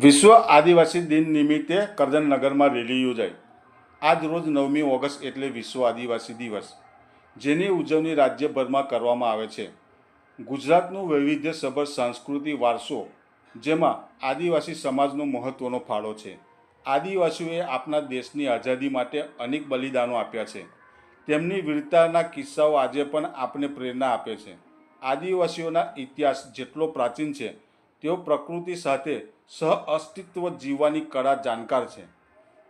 વિશ્વ આદિવાસી દિન નિમિત્તે કરજણનગરમાં રેલી યોજાઈ. આજ રોજ નવમી ઓગસ્ટ એટલે વિશ્વ આદિવાસી દિવસ, જેની ઉજવણી રાજ્યભરમાં કરવામાં આવે છે. ગુજરાતનું વૈવિધ્યસભર સાંસ્કૃતિક વારસો, જેમાં આદિવાસી સમાજનો મહત્ત્વનો ફાળો છે. આદિવાસીઓએ આપણા દેશની આઝાદી માટે અનેક બલિદાનો આપ્યા છે. તેમની વીરતાના કિસ્સાઓ આજે પણ આપને પ્રેરણા આપે છે. આદિવાસીઓના ઇતિહાસ જેટલો પ્રાચીન છે તેઓ પ્રકૃતિ સાથે સહ અસ્તિત્વ જીવવાની કળા જાણકાર છે.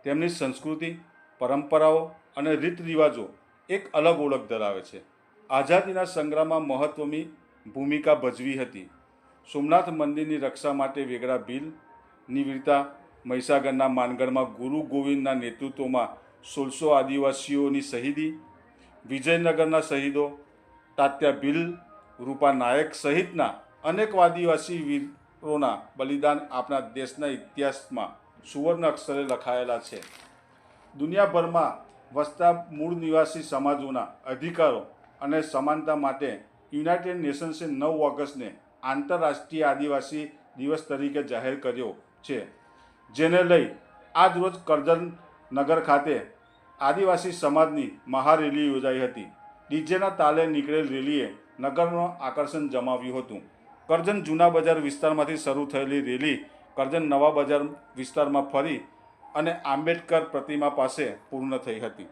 તેમની સંસ્કૃતિ, પરંપરાઓ અને રીત રિવાજો એક અલગ ઓળખ ધરાવે છે. આઝાદીના સંગ્રામમાં મહત્ત્વની ભૂમિકા ભજવી હતી. સોમનાથ મંદિરની રક્ષા માટે વેગડા ભીલ નિવૃત્તા મહીસાગરના માનગઢમાં ગુરુ ગોવિંદના નેતૃત્વમાં સોળસો આદિવાસીઓની શહીદી, વિજયનગરના શહીદો, તાત્યા ભીલ રૂપા નાયક સહિતના અનેક આદિવાસી વીરોના બલિદાન આપણા દેશના ઇતિહાસમાં સુવર્ણ અક્ષરે લખાયેલા છે. દુનિયાભરમાં વસતા મૂળ નિવાસી સમાજોના અધિકારો અને સમાનતા માટે યુનાઇટેડ નેશન્સે નવ ઓગસ્ટને આંતરરાષ્ટ્રીય આદિવાસી દિવસ તરીકે જાહેર કર્યો છે, જેને લઈ આજ રોજ નગર ખાતે આદિવાસી સમાજની મહારેલી યોજાઈ હતી. ડીજેના તાલે નીકળેલ રેલીએ નગરનું આકર્ષણ જમાવ્યું હતું. કરજણ જૂના બજાર વિસ્તારમાંથી શરૂ થયેલી રેલી કરજણ નવા બજાર વિસ્તારમાં ફરી અને આંબેડકર પ્રતિમા પાસે પૂર્ણ થઈ હતી.